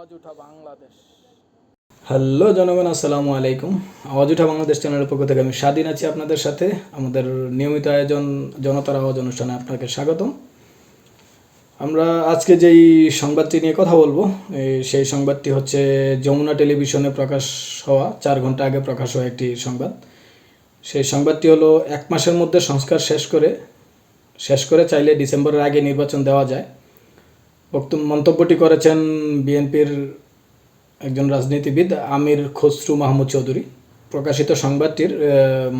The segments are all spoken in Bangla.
আওয়াজ বাংলাদেশ। হ্যালো জনগণ, আসসালামু আলাইকুম। আওয়াজ উঠা বাংলাদেশ চ্যানেলের পক্ষ থেকে আমি স্বাধীন আছি আপনাদের সাথে। আমাদের নিয়মিত আয়োজন, জনতার আওয়াজ অনুষ্ঠানে আপনাকে স্বাগতম। আমরা আজকে যেই সংবাদটি নিয়ে কথা বলব সেই সংবাদটি হচ্ছে যমুনা টেলিভিশনে প্রকাশ হওয়া, চার ঘণ্টা আগে প্রকাশ হওয়া একটি সংবাদ। সেই সংবাদটি হলো, এক মাসের মধ্যে সংস্কার শেষ করে শেষ করে চাইলে ডিসেম্বরের আগে নির্বাচন দেওয়া যায়। বক্তব্য মন্তব্যটি করেছেন বিএনপির একজন রাজনীতিবিদ আমির খসরু মাহমুদ চৌধুরী। প্রকাশিত সংবাদটির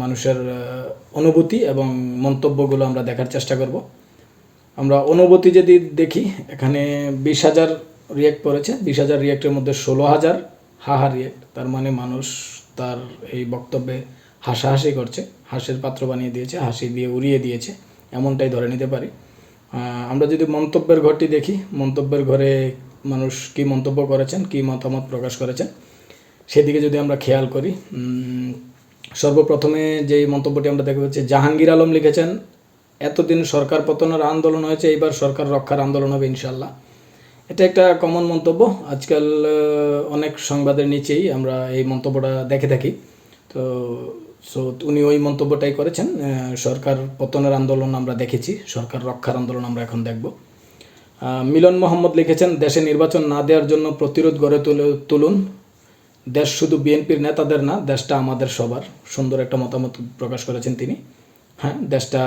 মানুষের অনুভূতি এবং মন্তব্যগুলো আমরা দেখার চেষ্টা করব। আমরা অনুভূতি যদি দেখি, এখানে বিশ হাজার রিয়েক্ট পড়েছে। বিশ হাজার রিয়েক্টের মধ্যে ষোলো হাজার হাহা রিয়েক্ট। তার মানে মানুষ তার এই বক্তব্যে হাসাহাসি করছে। হাসির পাত্র বানিয়ে দিয়েছে, হাসি দিয়ে উড়িয়ে দিয়েছে। এমনটাই ধরে নিতে পারি। আমরা যদি মন্তব্যের ঘরটি দেখি, মন্তব্যের ঘরে মানুষ কি মন্তব্য করেছেন, কি মতামত প্রকাশ করেছেন, সেদিকে যদি আমরা খেয়াল করি সর্বপ্রথমে যেই মন্তব্যটি আমরা দেখতে পাচ্ছি, জাহাঙ্গীর আলম লিখেছেন, এতদিন সরকার পতনের আন্দোলন হয়েছে, এইবার সরকার রক্ষার আন্দোলন হবে ইনশাল্লাহ এটা একটা কমন মন্তব্য। আজকাল অনেক সংবাদের নিচেই আমরা এই মন্তব্যটা দেখে থাকি। তো সো উনি ওই মন্তব্যটাই করেছেন সরকার পতনের আন্দোলন আমরা দেখেছি, সরকার রক্ষার আন্দোলন আমরা এখন দেখব। মিলন মোহাম্মদ লিখেছেন, দেশে নির্বাচন না দেওয়ার জন্য প্রতিরোধ গড়ে তুলে, তুলুন। দেশ শুধু বিএনপির নেতাদের না, দেশটা আমাদের সবার। সুন্দর একটা মতামত প্রকাশ করেছেন তিনি। হ্যাঁ দেশটা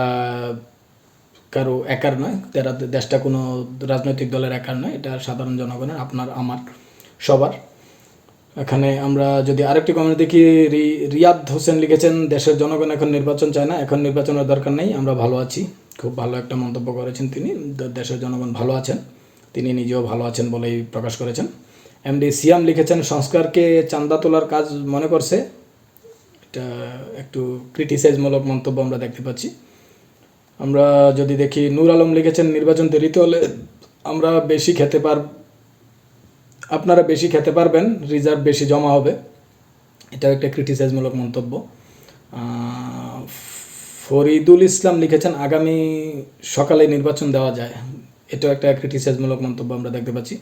কারও একার নয় দেশটা কোনো রাজনৈতিক দলের একার নয়, এটা সাধারণ জনগণের, আপনার, আমার, সবার। এখানে আমরা যদি আরেকটি কমেন্ট দেখি রিয়াদ হোসেন লিখেছেন, দেশের জনগণ এখন নির্বাচন চায় না, এখন নির্বাচনের দরকার নেই, আমরা ভালো আছি। খুব ভালো একটা মন্তব্য করেছেন তিনি দেশের জনগণ ভালো আছেন, তিনি নিজেও ভালো আছেন বলেই প্রকাশ করেছেন। এমডি সিয়াম লিখেছেন, সংস্কারকে চান্দা তোলার কাজ মনে করছে। এটা একটু ক্রিটিসাইজমূলক মন্তব্য আমরা দেখতে পাচ্ছি। আমরা যদি দেখি, নূর আলম লিখেছেন, নির্বাচন দেরিতে হলে আমরা বেশি খেতে পার আপনারা বেশি খেতে পারবেন, রিজার্ভ বেশি জমা হবে। এটাও একটা ক্রিটিসাইজমূলক মন্তব্য। ফরিদুল ইসলাম লিখেছেন, আগামী সকালে নির্বাচন দেওয়া যায়। এটাও একটা ক্রিটিসাইজমূলক মন্তব্য আমরা দেখতে পাচ্ছি।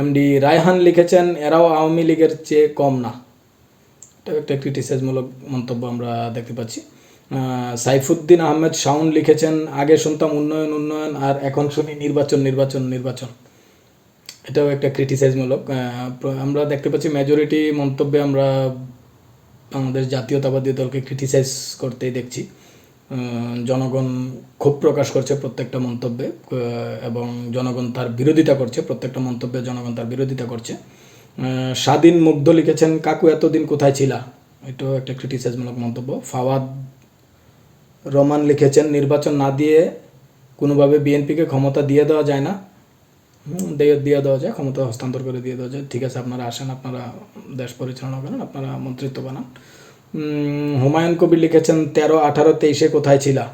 এমডি রায়হান লিখেছেন, এরাও আওয়ামী লীগের চেয়ে কম না। এটাও একটা ক্রিটিসাইজমূলক মন্তব্য আমরা দেখতে পাচ্ছি। সাইফুদ্দিন আহমেদ শাওন লিখেছেন, আগে শুনতাম উন্নয়ন উন্নয়ন, আর এখন শুনি নির্বাচন নির্বাচন নির্বাচন। এটাও একটা ক্রিটিসাইজমূলক আমরা দেখতে পাচ্ছি মেজরিটি মন্তব্যে আমরা বাংলাদেশ জাতীয়তাবাদী দলকে ক্রিটিসাইজ করতেই দেখছি। জনগণ ক্ষোভ প্রকাশ করছে প্রত্যেকটা মন্তব্যে এবং জনগণ তার বিরোধিতা করছে, প্রত্যেকটা মন্তব্যে জনগণ তার বিরোধিতা করছে। স্বাধীন মুগ্ধ লিখেছেন, কাকু এতদিন কোথায় ছিলা? এটাও একটা ক্রিটিসাইজমূলক মন্তব্য। ফাওয়াদ রমান লিখেছেন, নির্বাচন না দিয়ে কোনোভাবে বিএনপিকে ক্ষমতা দিয়ে দেওয়া যায় না। দিয়ে দিয়ে দেওয়া যায় ক্ষমতা হস্তান্তর করে দিয়ে দেওয়া যায়। ঠিক আছে, আপনারা আসেন, আপনারা দেশ পরিচালনা করেন, আপনারা মন্ত্রিত্ব বানান। হুমায়ুন কবির লিখেছেন, তেরো আঠারো তেইশে কোথায় ছিলা?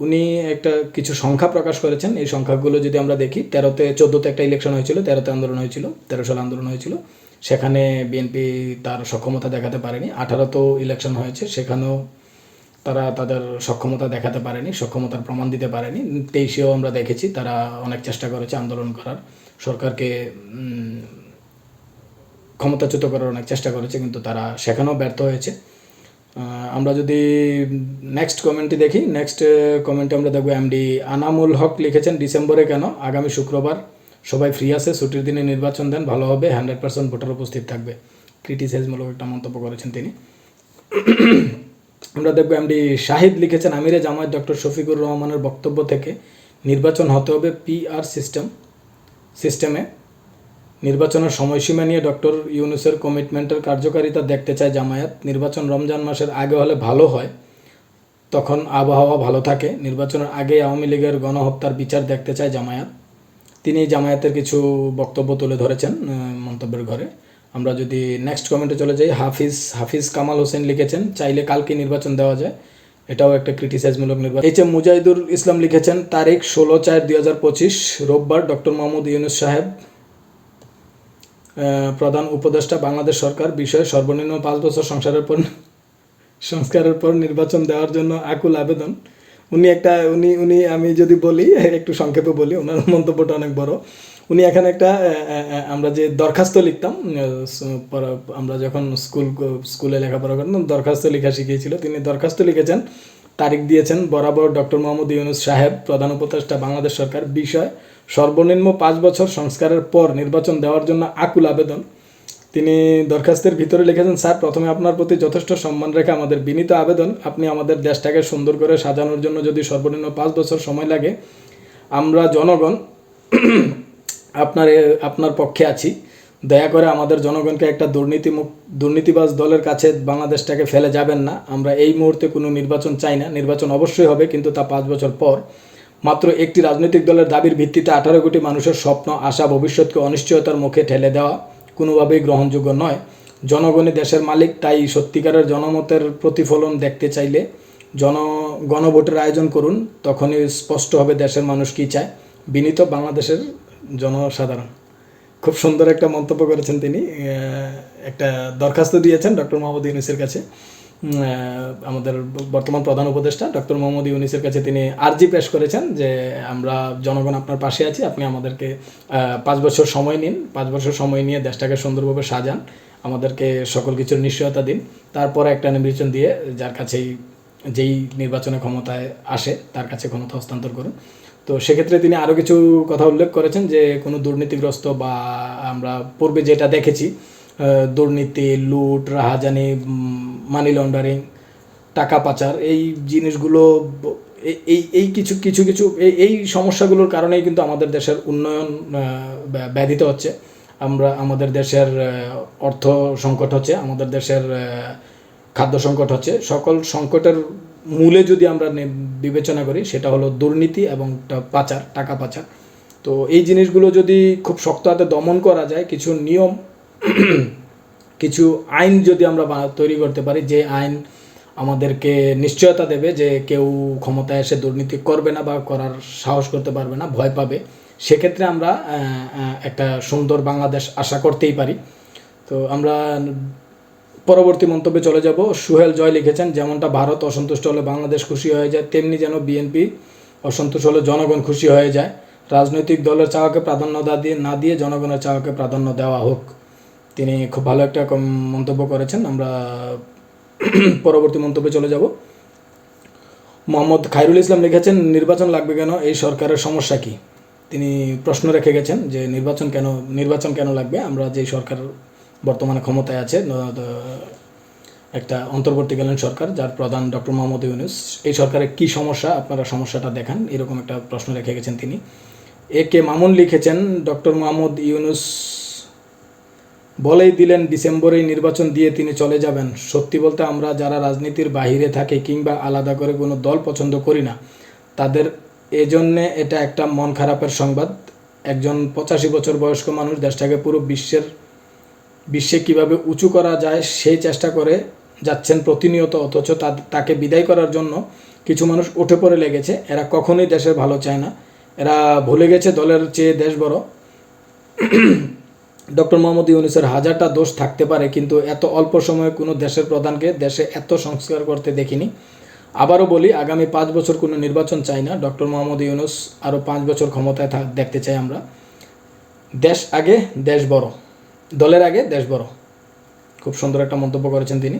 উনি একটা কিছু সংখ্যা প্রকাশ করেছেন। এই সংখ্যাগুলো যদি আমরা দেখি, তেরোতে, চোদ্দোতে একটা ইলেকশন হয়েছিল, তেরোতে আন্দোলন হয়েছিল, তেরো সালে আন্দোলন হয়েছিল। সেখানে বিএনপি তার সক্ষমতা দেখাতে পারেনি। আঠারোতেও ইলেকশন হয়েছে, সেখানেও তারা তাদের সক্ষমতা দেখাতে পারেনি, সক্ষমতার প্রমাণ দিতে পারেনি। তেইশেও আমরা দেখেছি তারা অনেক চেষ্টা করেছে আন্দোলন করার। সরকারকে ক্ষমতাচ্যুত করার অনেক চেষ্টা করেছে, কিন্তু তারা সেখানেও ব্যর্থ হয়েছে। আমরা যদি নেক্সট কমেন্টটি দেখি নেক্সট কমেন্টে আমরা দেখব এমডি আনামুল হক লিখেছেন, ডিসেম্বরে কেন? আগামী শুক্রবার সবাই ফ্রি আছে, ছুটির দিনে নির্বাচন দেন, ভালো হবে হান্ড্রেড পার্সেন্ট ভোটার উপস্থিত থাকবে। ক্রিটিসাইজমূলক একটা মন্তব্য করেছেন তিনি। আমরা দেখব এমডি শাহিদ লিখেছেন, আমিরে জামায়াত ডক্টর শফিকুর রহমানের বক্তব্য থেকে, নির্বাচন হতে হবে পিআর সিস্টেম সিস্টেমে নির্বাচনের সময়সীমা নিয়ে ডক্টর ইউনুসের কমিটমেন্টের কার্যকারিতা দেখতে চায় জামায়াত। নির্বাচন রমজান মাসের আগে হলে ভালো হয়, তখন আবহাওয়া ভালো থাকে। নির্বাচনের আগে আওয়ামী লীগের গণহত্যার বিচার দেখতে চায় জামায়াত। তিনি জামায়াতের কিছু বক্তব্য তুলে ধরেছেন মন্তব্যের ঘরে। আমরা যদি নেক্সট কমেন্টে চলে যাই, হাফিজ হাফিজ কামাল হোসেন লিখেছেন, চাইলে কালকে নির্বাচন দেওয়া যায়। এটাও একটা ক্রিটিসাইজমূলক নির্বাচন। এইচ এম মুজাহিদুর ইসলাম লিখেছেন, তারিখ ষোলো চার দুই হাজার পঁচিশ, রোববার ডক্টর মোহাম্মদ ইউনুস সাহেব প্রধান উপদেষ্টা, বাংলাদেশ সরকার বিষয়ে সর্বনিম্ন পাঁচ বছর সংসারের পর, সংস্কারের পর নির্বাচন দেওয়ার জন্য আকুল আবেদন। উনি একটা, উনি উনি আমি যদি বলি, একটু সংক্ষেপে বলি, ওনার মন্তব্যটা অনেক বড়। উনি এখানে একটা আমরা যে দরখাস্ত লিখতাম আমরা যখন স্কুল, স্কুলে লেখাপড়া করতাম, দরখাস্ত লেখা শিখিয়েছিল। তিনি দরখাস্ত লিখেছেন, তারিখ দিয়েছেন বরাবর ডক্টর মোহাম্মদ ইউনুস সাহেব, প্রধান উপদেষ্টা বাংলাদেশ সরকার, বিষয়, সর্বনিম্ন পাঁচ বছর সংস্কারের পর নির্বাচন দেওয়ার জন্য আকুল আবেদন। তিনি দরখাস্তের ভিতরে লিখেছেন, স্যার, প্রথমে আপনার প্রতি যথেষ্ট সম্মান রেখে আমাদের বিনীত আবেদন। আপনি আমাদের দেশটাকে সুন্দর করে সাজানোর জন্য যদি সর্বনিম্ন পাঁচ বছর সময় লাগে, আমরা জনগণ আপনার আপনার পক্ষে আছি। দয়া করে আমাদের জনগণকে একটা দুর্নীতি দুর্নীতিবাজ দলের কাছে বাংলাদেশটাকে ফেলে যাবেন না। আমরা এই মুহূর্তে কোনো নির্বাচন চাই না। নির্বাচন অবশ্যই হবে, কিন্তু তা পাঁচ বছর পর। মাত্র একটি রাজনৈতিক দলের দাবির ভিত্তিতে আঠারো কোটি মানুষের স্বপ্ন, আশা, ভবিষ্যৎকে অনিশ্চয়তার মুখে ঠেলে দেওয়া কোনোভাবেই গ্রহণযোগ্য নয়। জনগণই দেশের মালিক, তাই সত্যিকারের জনমতের প্রতিফলন দেখতে চাইলে জন, গণভোটের আয়োজন করুন। তখনই স্পষ্ট হবে দেশের মানুষ কী চায়। বিনীত বাংলাদেশের জনসাধারণ। খুব সুন্দর একটা মন্তব্য করেছেন তিনি। একটা দরখাস্ত দিয়েছেন ডক্টর মোহাম্মদ ইউনিসের কাছে। আমাদের বর্তমান প্রধান উপদেষ্টা ডক্টর মোহাম্মদ ইউনিসের কাছে তিনি আর্জি পেশ করেছেন যে, আমরা জনগণ আপনার পাশে আছি, আপনি আমাদেরকে পাঁচ বছর সময় নিন, পাঁচ বছর সময় নিয়ে দেশটাকে সুন্দরভাবে সাজান, আমাদেরকে সকল কিছুর নিশ্চয়তা দিন। তারপরে একটা নির্বাচন দিয়ে যার কাছেই, যেই নির্বাচনে ক্ষমতায় আসে, তার কাছে ক্ষমতা হস্তান্তর করুন। তো সেক্ষেত্রে তিনি আরও কিছু কথা উল্লেখ করেছেন যে কোনো দুর্নীতিগ্রস্ত বা আমরা পূর্বে যেটা দেখেছি দুর্নীতি, লুট, রাহাজানি মানি লন্ডারিং টাকা পাচার, এই জিনিসগুলো এই- এই কিছু কিছু কিছু এই সমস্যাগুলোর কারণেই কিন্তু আমাদের দেশের উন্নয়ন ব্যাধিত হচ্ছে। আমরা, আমাদের দেশের অর্থ সংকট হচ্ছে, আমাদের দেশের খাদ্য সংকট হচ্ছে। সকল সংকটের মূলে যদি আমরা বিবেচনা করি, সেটা হলো দুর্নীতি এবং পাচার, টাকা পাচার। তো এই জিনিসগুলো যদি খুব শক্ত হাতে দমন করা যায়, কিছু নিয়ম, কিছু আইন যদি আমরা তৈরি করতে পারি, যে আইন আমাদেরকে নিশ্চয়তা দেবে যে কেউ ক্ষমতায় এসে দুর্নীতি করবে না বা করার সাহস করতে পারবে না, ভয় পাবে, সেক্ষেত্রে আমরা একটা সুন্দর বাংলাদেশ আশা করতেই পারি। তো আমরা পরবর্তী মন্তব্যে চলে যাব। সুহেল জয় লিখেছেন, যেমনটা ভারত অসন্তুষ্ট হলে বাংলাদেশ খুশি হয়ে যায়, তেমনি যেন বিএনপি অসন্তুষ্ট হলে জনগণ খুশি হয়ে যায়। রাজনৈতিক দলের চাওয়াকে প্রাধান্য দিয়ে, না দিয়ে জনগণের চাওয়াকে প্রাধান্য দেওয়া হোক। তিনি খুব ভালো একটা মন্তব্য করেছেন। আমরা পরবর্তী মন্তব্যে চলে যাব। মোহাম্মদ খায়রুল ইসলাম লিখেছেন, নির্বাচন লাগবে কেন? এই সরকারের সমস্যা কি? তিনি প্রশ্ন রেখে গেছেন যে, নির্বাচন কেন নির্বাচন কেন লাগবে? আমরা যে সরকার বর্তমানে ক্ষমতায় আছে একটা অন্তর্বর্তীকালীন সরকার, যার প্রধান ডক্টর মোহাম্মদ ইউনুস। এই সরকারের কি সমস্যা, আপনারা সমস্যাটা দেখান, এরকম একটা প্রশ্ন রেখে গেছেন তিনি। এ কে মামুন লিখেছেন, ডক্টর মোহাম্মদ ইউনুস বলেই দিলেন, ডিসেম্বরেই নির্বাচন দিয়ে তিনি চলে যাবেন। সত্যি বলতে আমরা যারা রাজনীতির বাহিরে থাকে কিংবা আলাদা করে কোনো দল পছন্দ করি না, তাদের এজন্যে এটা একটা মন খারাপের সংবাদ। একজন পঁচাশি বছর বয়স্ক মানুষ দেশটাকে পুরো বিশ্বের বিশ্বে কীভাবে উঁচু করা যায় সেই চেষ্টা করে যাচ্ছেন প্রতিনিয়ত, অথচ তাকে বিদায় করার জন্য কিছু মানুষ উঠে পড়ে লেগেছে। এরা কখনোই দেশের ভালো চায় না। এরা ভুলে গেছে দলের চেয়ে দেশ বড়। ডক্টর মোহাম্মদ ইউনুসের হাজারটা দোষ থাকতে পারে, কিন্তু এত অল্প সময়ে কোনো দেশের প্রধানকে দেশে এত সংস্কার করতে দেখিনি। আবারও বলি, আগামী পাঁচ বছর কোনো নির্বাচন চাই না। ডক্টর মোহাম্মদ ইউনুস আরও পাঁচ বছর ক্ষমতায় দেখতে চাই আমরা। দেশ আগে, দেশ বড়। দলের আগে দেশ বড়। খুব সুন্দর একটা মন্তব্য করেছেন তিনি।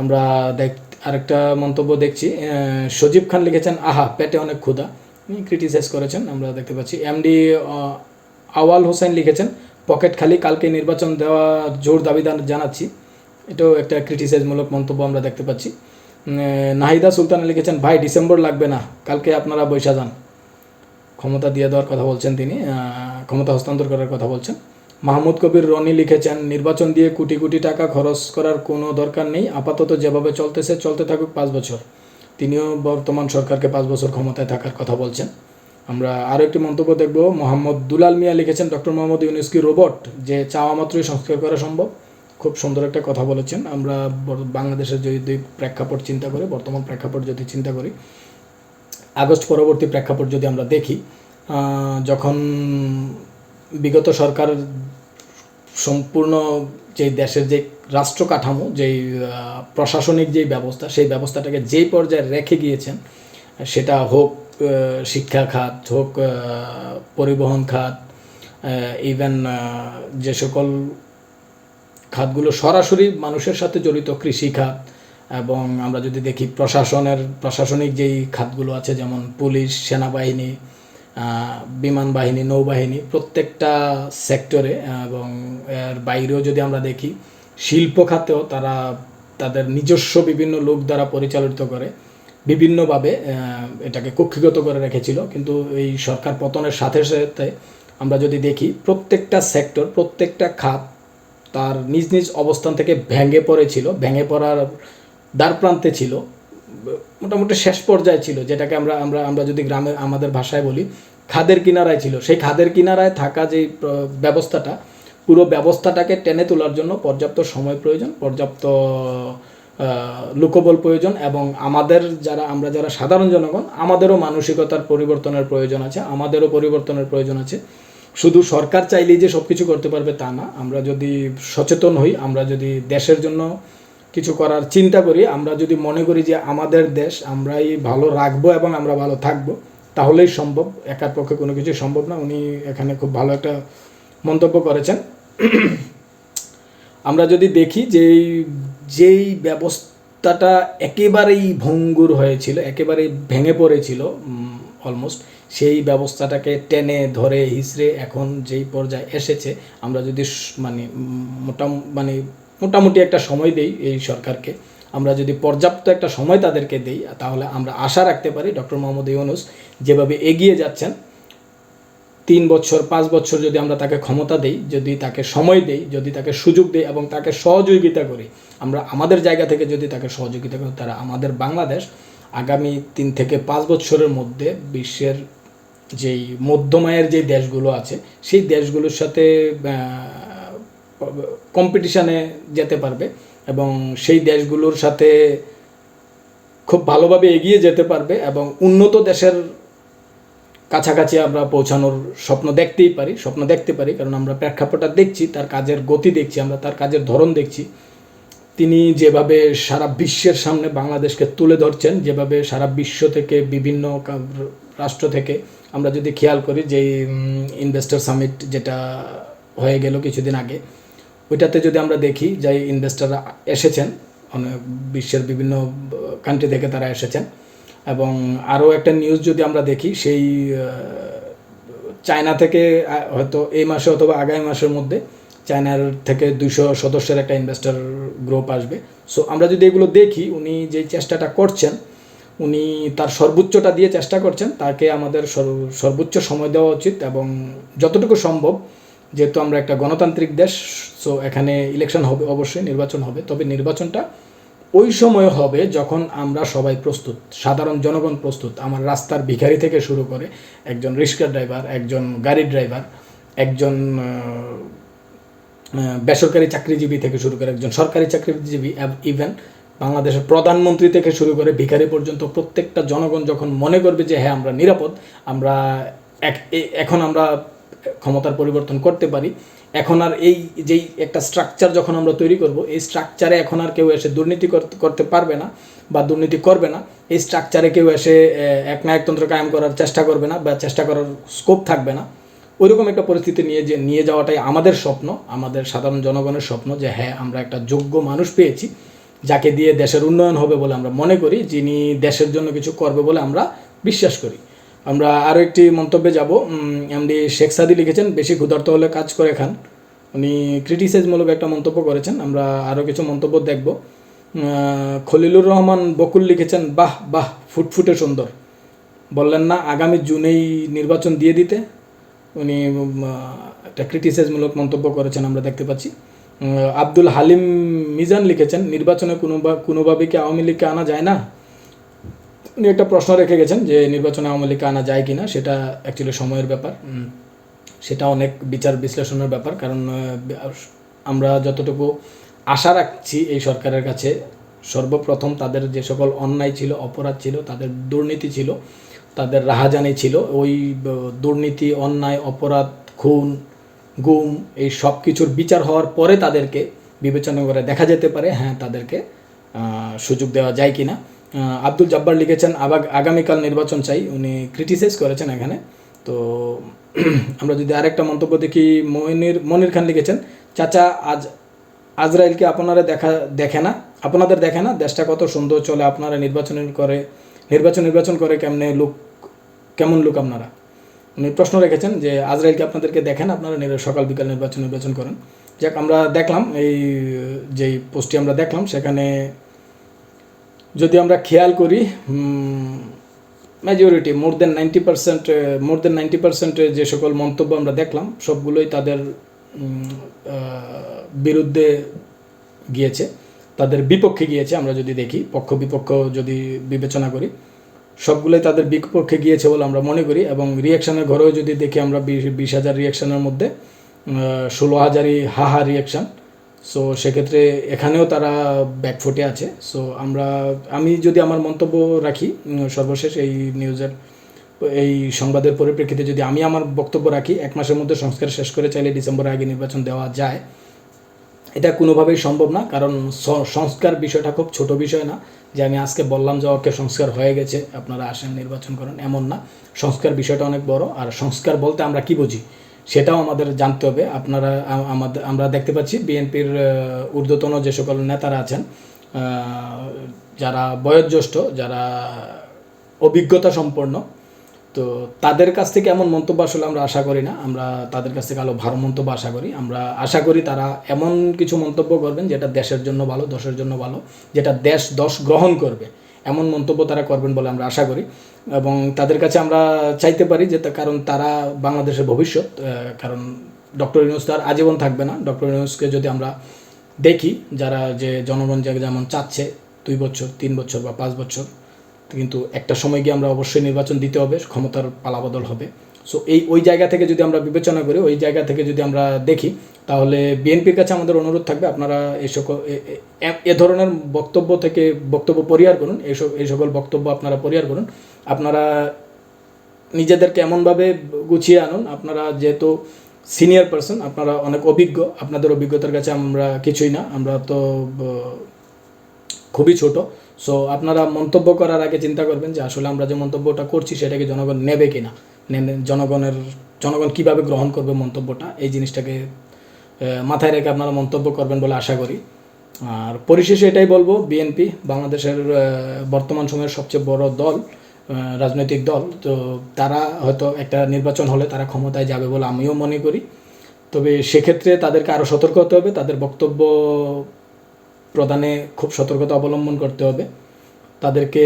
আমরা দেখ, আরেকটা মন্তব্য দেখছি সজীব খান লিখেছেন, আহা, পেটে অনেক ক্ষুধা। ক্রিটিসাইজ করেছেন, আমরা দেখতে পাচ্ছি। এমডি আওয়াল হোসেন লিখেছেন, পকেট খালি, কালকে নির্বাচন দেওয়া জোর দাবিদার জানাচ্ছি। এটাও একটা ক্রিটিসাইজমূলক মন্তব্য আমরা দেখতে পাচ্ছি। নাহিদা সুলতান লিখেছেন, ভাই, ডিসেম্বর লাগবে না, কালকে আপনারা বৈশা যান। ক্ষমতা দিয়ে দেওয়ার কথা বলছেন তিনি ক্ষমতা হস্তান্তর করার কথা বলছেন। মাহমুদ কবির রনি লিখেছেন, নির্বাচন দিয়ে কোটি কোটি টাকা খরচ করার কোনো দরকার নেই, আপাতত যেভাবে চলতেছে, চলতে থাকুক পাঁচ বছর। তিনিও বর্তমান সরকারকে পাঁচ বছর ক্ষমতায় থাকার কথা বলছেন। আমরা আরও একটি মন্তব্য দেখব, মোহাম্মদ দুলাল মিয়া লিখেছেন, ডক্টর মোহাম্মদ ইউনুস কি রোবট, যে চাওয়া মাত্রই সংস্কার করা সম্ভব। খুব সুন্দর একটা কথা বলেছেন। আমরা বাংলাদেশের যদি প্রেক্ষাপট চিন্তা করি, বর্তমান প্রেক্ষাপট যদি চিন্তা করি, আগস্ট পরবর্তী প্রেক্ষাপট যদি আমরা দেখি যখন বিগত সরকার সম্পূর্ণ যে দেশের যে রাষ্ট্র কাঠামো, যেই প্রশাসনিক যেই ব্যবস্থা, সেই ব্যবস্থাটাকে যেই পর্যায়ে রেখে গিয়েছেন, সেটা হোক শিক্ষা খাত, হোক পরিবহন খাত ইভেন যে সকল খাতগুলো সরাসরি মানুষের সাথে জড়িত, কৃষি খাত এবং আমরা যদি দেখি প্রশাসনের, প্রশাসনিক যেই খাতগুলো আছে, যেমন পুলিশ, সেনাবাহিনী বিমান বাহিনী, নৌবাহিনী প্রত্যেকটা সেক্টরে এবং এর বাইরেও যদি আমরা দেখি, শিল্প খাতেও তারা তাদের নিজস্ব বিভিন্ন লোক দ্বারা পরিচালিত করে। বিভিন্নভাবে এটাকে কক্ষিগত করে রেখেছিল। কিন্তু এই সরকার পতনের সাথে সাথে আমরা যদি দেখি, প্রত্যেকটা সেক্টর প্রত্যেকটা খাত তার নিজ নিজ অবস্থান থেকে ভেঙে পড়েছিল। ভেঙে পড়ার দ্বার প্রান্তে ছিল। মোটামুটি শেষ পর্যায়ে ছিল, যেটাকে আমরা আমরা আমরা যদি গ্রামে, আমাদের ভাষায় বলি, খাদের কিনারায় ছিল। সেই খাদের কিনারায় থাকা যে ব্যবস্থাটা, পুরো ব্যবস্থাটাকে টেনে তোলার জন্য পর্যাপ্ত সময় প্রয়োজন, পর্যাপ্ত লোকবল প্রয়োজন এবং আমাদের যারা, আমরা যারা সাধারণ জনগণ, আমাদেরও মানসিকতার পরিবর্তনের প্রয়োজন আছে, আমাদেরও পরিবর্তনের প্রয়োজন আছে। শুধু সরকার চাইলেই যে সব কিছু করতে পারবে তা না, আমরা যদি সচেতন হই, আমরা যদি দেশের জন্য কিছু করার চিন্তা করি, আমরা যদি মনে করি যে আমাদের দেশ আমরাই ভালো রাখব এবং আমরা ভালো থাকব, তাহলেই সম্ভব। একার পক্ষে কোনো কিছু সম্ভব না। উনি এখানে খুব ভালো একটা মন্তব্য করেছেন। আমরা যদি দেখি যে যেই ব্যবস্থাটা একেবারেই ভঙ্গুর হয়েছিল, একেবারেই ভেঙে পড়েছিল অলমোস্ট সেই ব্যবস্থাটাকে টেনে ধরে হিসড়ে এখন যেই পর্যায়ে এসেছে, আমরা যদি মানে মোটাম মানে মোটামুটি একটা সময় দেই এই সরকারকে। আমরা যদি পর্যাপ্ত একটা সময় তাদেরকে দেই, তাহলে আমরা আশা রাখতে পারি ডক্টর মোহাম্মদ ইউনুস যেভাবে এগিয়ে যাচ্ছেন, তিন বছর, পাঁচ বছর যদি আমরা তাকে ক্ষমতা দেই, যদি তাকে সময় দেই, যদি তাকে সুযোগ দেই এবং তাকে সহযোগিতা করি, আমরা আমাদের জায়গা থেকে যদি তাকে সহযোগিতা করি, তারা আমাদের বাংলাদেশ আগামী তিন থেকে পাঁচ বছরের মধ্যে বিশ্বের যেই মধ্যমায়ের যে দেশগুলো আছে, সেই দেশগুলোর সাথে কম্পিটিশানে যেতে পারবে এবং সেই দেশগুলোর সাথে খুব ভালোভাবে এগিয়ে যেতে পারবে এবং উন্নত দেশের কাছাকাছি আমরা পৌঁছানোর স্বপ্ন দেখতেই পারি, স্বপ্ন দেখতে পারি। কারণ আমরা প্রেক্ষাপটটা দেখছি, তার কাজের গতি দেখছি, আমরা তার কাজের ধরন দেখছি। তিনি যেভাবে সারা বিশ্বের সামনে বাংলাদেশকে তুলে ধরছেন, যেভাবে সারা বিশ্ব থেকে বিভিন্ন রাষ্ট্র থেকে, আমরা যদি খেয়াল করি যে ইনভেস্টর সামিট যেটা হয়ে গেল কিছুদিন আগে ওইটাতে যদি আমরা দেখি যে ইনভেস্টররা এসেছেন অনেক বিশ্বের বিভিন্ন কান্ট্রি থেকে তারা এসেছেন, এবং আরও একটা নিউজ যদি আমরা দেখি, সেই চায়না থেকে হয়তো এই মাসে অথবা আগামী মাসের মধ্যে চায়নার থেকে দুইশো সদস্যের একটা ইনভেস্টর গ্রুপ আসবে। সো আমরা যদি এগুলো দেখি, উনি যে চেষ্টাটা করছেন, উনি তার সর্বোচ্চটা দিয়ে চেষ্টা করছেন, তাকে আমাদের সর্বোচ্চ সময় দেওয়া উচিত এবং যতটুকু সম্ভব যেহেতু আমরা একটা গণতান্ত্রিক দেশ সো এখানে ইলেকশন হবে, অবশ্যই নির্বাচন হবে। তবে নির্বাচনটা ওই সময় হবে যখন আমরা সবাই প্রস্তুত, সাধারণ জনগণ প্রস্তুত। আমার রাস্তার ভিখারি থেকে শুরু করে একজন রিক্সা ড্রাইভার একজন গাড়ি ড্রাইভার একজন বেসরকারি চাকরিজীবী থেকে শুরু করে একজন সরকারি চাকরিজীবী ইভেন বাংলাদেশের প্রধানমন্ত্রী থেকে শুরু করে ভিখারি পর্যন্ত প্রত্যেকটা জনগণ যখন মনে করবে যে হ্যাঁ আমরা নিরাপদ, আমরা এখন আমরা ক্ষমতার পরিবর্তন করতে পারি। এখন আর এই যেই একটা স্ট্রাকচার যখন আমরা তৈরি করব, এই স্ট্রাকচারে এখন আর কেউ এসে দুর্নীতি করতে- পারবে না বা দুর্নীতি করবে না। এই স্ট্রাকচারে কেউ এসে এক নায়কতন্ত্র কায়েম করার চেষ্টা করবে না বা চেষ্টা করার স্কোপ থাকবে না। ওইরকম একটা পরিস্থিতি নিয়ে যে, নিয়ে যাওয়াটাই আমাদের স্বপ্ন, আমাদের সাধারণ জনগণের স্বপ্ন যে হ্যাঁ আমরা একটা যোগ্য মানুষ পেয়েছি, যাকে দিয়ে দেশের উন্নয়ন হবে বলে আমরা মনে করি, যিনি দেশের জন্য কিছু করবে বলে আমরা বিশ্বাস করি। আমরা আরও একটি মন্তব্যে যাব। এমডি শেখ সাদি লিখেছেন, বেশি ক্ষুধার্ত হলে কাজ করে খান। উনি ক্রিটিসাইজমূলক একটা মন্তব্য করেছেন, আমরা আরও কিছু মন্তব্য দেখব। খলিলুর রহমান বকুল লিখেছেন, বাহ বাহ, ফুটফুটে সুন্দর। বললেন না, আগামী জুনেই নির্বাচন দিয়ে দিতে। উনি একটা ক্রিটিসাইজমূলক মন্তব্য করেছেন, আমরা দেখতে পাচ্ছি। আব্দুল হালিম মিজান লিখেছেন, নির্বাচনে কোনো কোনোভাবে কি আওয়ামী লীগকে আনা যায় না? উনি একটা প্রশ্ন রেখে গেছেন যে নির্বাচনে আওয়ামী লীগকে আনা যায় কি না সেটা অ্যাকচুয়ালি সময়ের ব্যাপার। সেটা অনেক বিচার বিশ্লেষণের ব্যাপার, কারণ আমরা যতটুকু আশা রাখছি এই সরকারের কাছে, সর্বপ্রথম তাদের যে সকল অন্যায় ছিল, অপরাধ ছিল, তাদের দুর্নীতি ছিল, তাদের রাহাজানি ছিল, ওই দুর্নীতি, অন্যায়, অপরাধ, খুন, গুম, এই সব কিছুর বিচার হওয়ার পরে তাদেরকে বিবেচনা করে দেখা যেতে পারে হ্যাঁ তাদেরকে সুযোগ দেওয়া যায় কি না আব্দুল জব্বার লিখেছেন আবার আগামীকাল নির্বাচন চাই। উনি ক্রিটিসাইজ করেছেন এখানে। তো আমরা যদি আরেকটা মন্তব্য দেখি, মনির মনির খান লিখেছেন, চাচা, আজ আজরাইলকে আপনারা দেখা, দেখে না, আপনাদের দেখে না, দেশটা কত সুন্দর চলে, আপনারা নির্বাচন করে, নির্বাচন নির্বাচন করে কেমনে লোক, কেমন লোক আপনারা? উনি প্রশ্ন রেখেছেন যে, আজরাইলকে আপনাদেরকে দেখেন আপনারা সকাল বিকাল নির্বাচন নির্বাচন করেন। যাক, আমরা দেখলাম, এই যেই পোস্টটি আমরা দেখলাম, সেখানে যদি আমরা খেয়াল করি majority more than ninety percent more than ninety percent যে সকল মন্তব্য আমরা দেখলাম, সবগুলোই তাদের বিরুদ্ধে গিয়েছে, তাদের বিপক্ষে গিয়েছে, আমরা যদি দেখি, পক্ষ বিপক্ষ যদি বিবেচনা করি, সবগুলোই তাদের বিপক্ষে গিয়েছে বলে আমরা মনে করি, এবং রিয়াকশানের ঘরেও যদি দেখি আমরা বিশ বিশ হাজার রিয়াকশানের মধ্যে ষোলো হাজারই হাহা রিয়াকশান সো সেক্ষেত্রে এখানেও তারা ব্যাকফুটে আছে। সো আমরা, আমি যদি আমার মন্তব্য রাখি সর্বশেষ এই নিউজের, এই সংবাদের পরিপ্রেক্ষিতে যদি আমি আমার বক্তব্য রাখি, এক মাসের মধ্যে সংস্কার শেষ করে চাইলে ডিসেম্বরের আগে নির্বাচন দেওয়া যায়। এটা কোনোভাবেই সম্ভব না, কারণ সংস্কার বিষয়টা খুব ছোট বিষয় না। যে আমি আজকে বললাম যে ওকে সংস্কার হয়ে গেছে, আপনারা আসেন নির্বাচন করেন, এমন না। সংস্কার বিষয়টা অনেক বড়, আর সংস্কার বলতে আমরা কি বুঝি? সেটাও আমাদের জানতে হবে। আপনারা আমাদের আমরা দেখতে পাচ্ছি বিএনপির ঊর্ধ্বতন যে সকল নেতারা আছেন যারা বয়োজ্যেষ্ঠ, যারা অভিজ্ঞতা সম্পন্ন, তো তাদের কাছ থেকে এমন মন্তব্য আসলে আমরা আশা করি না। আমরা তাদের কাছ থেকে আলো ভালো মন্তব্য আশা করি। আমরা আশা করি তারা এমন কিছু মন্তব্য করবেন যেটা দেশের জন্য ভালো, দশের জন্য ভালো, যেটা দেশ দশ গ্রহণ করবে। এমন মন্তব্য তারা করবেন বলে আমরা আশা করি। এবং তাদের কাছে আমরা চাইতে পারি যে কারণ তারা বাংলাদেশের ভবিষ্যৎ কারণ ডক্টর ইউনুস আর আজীবন থাকবে না। ডক্টর ইউনুসকে যদি আমরা দেখি, যারা যে জনগণ যাকে যেমন চাচ্ছে দুই বছর, তিন বছর বা পাঁচ বছর, কিন্তু একটা সময় গিয়ে আমরা অবশ্যই নির্বাচন দিতে হবে, ক্ষমতার পালাবদল হবে। সো এই, ওই জায়গা থেকে যদি আমরা বিবেচনা করি, ওই জায়গা থেকে যদি আমরা দেখি, তাহলে বিএনপির কাছে আমাদের অনুরোধ থাকবে, আপনারা এই সকল, এ- ধরনের বক্তব্য থেকে বক্তব্য পরিহার করুন এই সব- এই সকল বক্তব্য আপনারা পরিহার করুন। আপনারা নিজেদেরকে এমনভাবে গুছিয়ে আনুন, আপনারা যেহেতু সিনিয়র পার্সন, আপনারা অনেক অভিজ্ঞ, আপনাদের অভিজ্ঞতার কাছে আমরা কিছুই না, আমরা তো খুবই ছোট। সো আপনারা মন্তব্য করার আগে চিন্তা করবেন যে আসলে আমরা যে মন্তব্যটা করছি সেটাকে জনগণ নেবে কিনা। জনগণের, জনগণ কীভাবে গ্রহণ করবে মন্তব্যটা, এই জিনিসটাকে মাথায় রেখে আপনারা মন্তব্য করবেন বলে আশা করি। আর পরিশেষে এটাই বলব, বিএনপি বাংলাদেশের বর্তমান সময়ের সবচেয়ে বড় দল রাজনৈতিক দল, তো তারা হয়তো একটা নির্বাচন হলে তারা ক্ষমতায় যাবে বলে আমিও মনে করি। তবে সেক্ষেত্রে তাদেরকে আরও সতর্ক হতে হবে, তাদের বক্তব্য প্রদানে খুব সতর্কতা অবলম্বন করতে হবে। তাদেরকে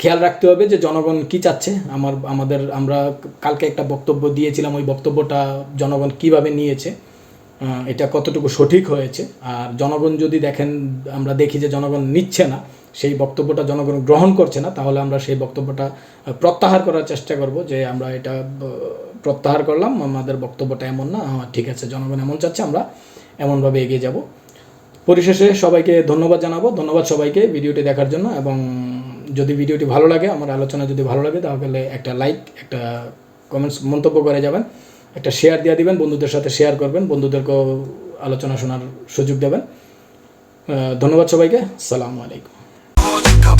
খেয়াল রাখতে হবে যে জনগণ কি চাচ্ছে। আমার, আমাদের, আমরা কালকে একটা বক্তব্য দিয়েছিলাম, ওই বক্তব্যটা জনগণ কীভাবে নিয়েছে এটা কতটুকু সঠিক হয়েছে। আর জনগণ যদি দেখেন, আমরা দেখি যে জনগণ নিচ্ছে না, সেই বক্তব্যটা জনগণ গ্রহণ করছে না, তাহলে আমরা সেই বক্তব্যটা প্রত্যাহার করার চেষ্টা করব যে আমরা এটা প্রত্যাহার করলাম, আমাদের বক্তব্যটা এমন না ঠিক আছে, জনগণ এমন চাচ্ছে, আমরা এমনভাবে এগিয়ে যাব। পরিশেষে সবাইকে ধন্যবাদ জানাব, ধন্যবাদ সবাইকে ভিডিওটি দেখার জন্য এবং যদি ভিডিওটি ভালো লাগে, আমার আলোচনা যদি ভালো লাগে, তাহলে একটা লাইক একটা কমেন্টস মন্তব্য করে যাবেন। একটা শেয়ার দিয়ে দিবেন, বন্ধুদের সাথে শেয়ার করবেন, বন্ধুদেরকেও আলোচনা শোনার সুযোগ দেবেন। ধন্যবাদ সবাইকে সালামু আলাইকুম।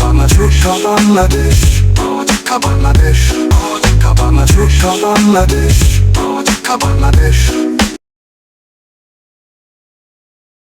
বাংলাদেশ বাংলাদেশ বাংলাদেশ বাংলাদেশ বাংলাদেশ